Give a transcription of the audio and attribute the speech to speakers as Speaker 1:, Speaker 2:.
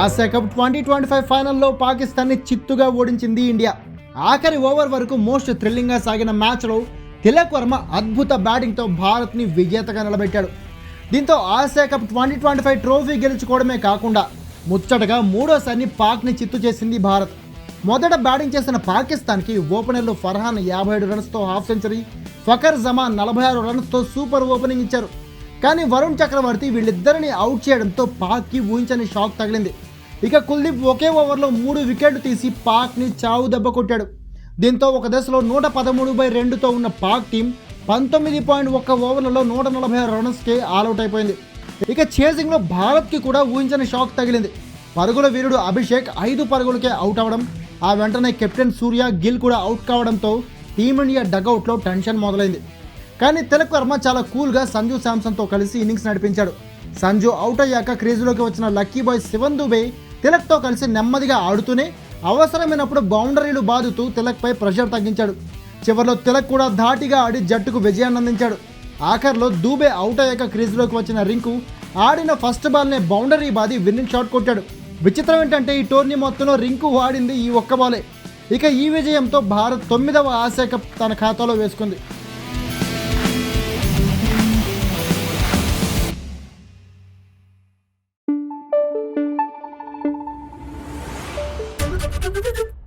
Speaker 1: Asia cup twenty twenty five ఫైనల్లో పాకిస్తాన్ని చిత్తుగా ఓడించింది ఇండియా. ఆఖరి ఓవర్ వరకు మోస్ట్ థ్రిల్లింగ్గా సాగిన మ్యాచ్లో తిలక్ వర్మ అద్భుత బ్యాటింగ్తో భారత్ని విజేతగా నిలబెట్టాడు. దీంతో Asia cup twenty twenty five trophy గెలుచుకోవడమే కాకుండా ముచ్చటగా మూడోసారి పాక్ని చిత్తు చేసింది భారత్. మొదట బ్యాటింగ్ చేసిన పాకిస్తాన్కి ఓపెనర్లు ఫర్హాన్ యాభై ఏడు రన్స్తో హాఫ్ సెంచరీ ఫకర్ జమాన్ నలభై ఆరు రన్స్తో సూపర్ ఓపెనింగ్ ఇచ్చారు. కానీ వరుణ్ చక్రవర్తి వీళ్ళిద్దరిని అవుట్ చేయడంతో పాక్కి ఊహించని షాక్ తగిలింది. ఇక కుల్దీప్ ఒకే ఓవర్లో మూడు వికెట్లు తీసి పాక్ని చావు దెబ్బ కొట్టాడు. దీంతో ఒక దశలో నూట పదమూడు బై రెండుతో ఉన్న పాక్ టీం పంతొమ్మిది పాయింట్ ఒక్క ఓవర్లలో నూట నలభై ఆరు రన్స్కి ఆల్అవుట్ అయిపోయింది. ఇక చేసింగ్లో భారత్కి కూడా ఊహించని షాక్ తగిలింది. పరుగుల వీరుడు అభిషేక్ ఐదు పరుగులకే అవుట్ అవ్వడం ఆ వెంటనే కెప్టెన్ సూర్య గిల్ కూడా అవుట్ కావడంతో టీమిండియా డగౌట్లో టెన్షన్ మొదలైంది. కానీ తిలక్ వర్మ చాలా కూల్గా సంజు శాంసన్తో కలిసి ఇన్నింగ్స్ నడిపించాడు. సంజు అవుట్ అయ్యాక క్రీజులోకి వచ్చిన లక్కీ బాయ్ శివన్ దుబే తిలక్తో కలిసి నెమ్మదిగా ఆడుతూనే అవసరమైనప్పుడు బౌండరీలు బాదుతూ తిలక్పై ప్రెషర్ తగ్గించాడు. చివరిలో తిలక్ కూడా ధాటిగా ఆడి జట్టుకు విజయాన్ని అందించాడు. ఆఖర్లో దూబే అవుట్ అయ్యాక క్రీజులోకి వచ్చిన రింకు ఆడిన ఫస్ట్ బాల్నే బౌండరీ బాది విన్నింగ్ షాట్ కొట్టాడు. విచిత్రం ఏంటంటే ఈ టోర్నీ మొత్తంలో రింకు ఆడింది ఈ ఒక్క బాలే. ఇక ఈ విజయంతో భారత్ తొమ్మిదవ ఆసియా కప్ తన ఖాతాలో వేసుకుంది. Thank you.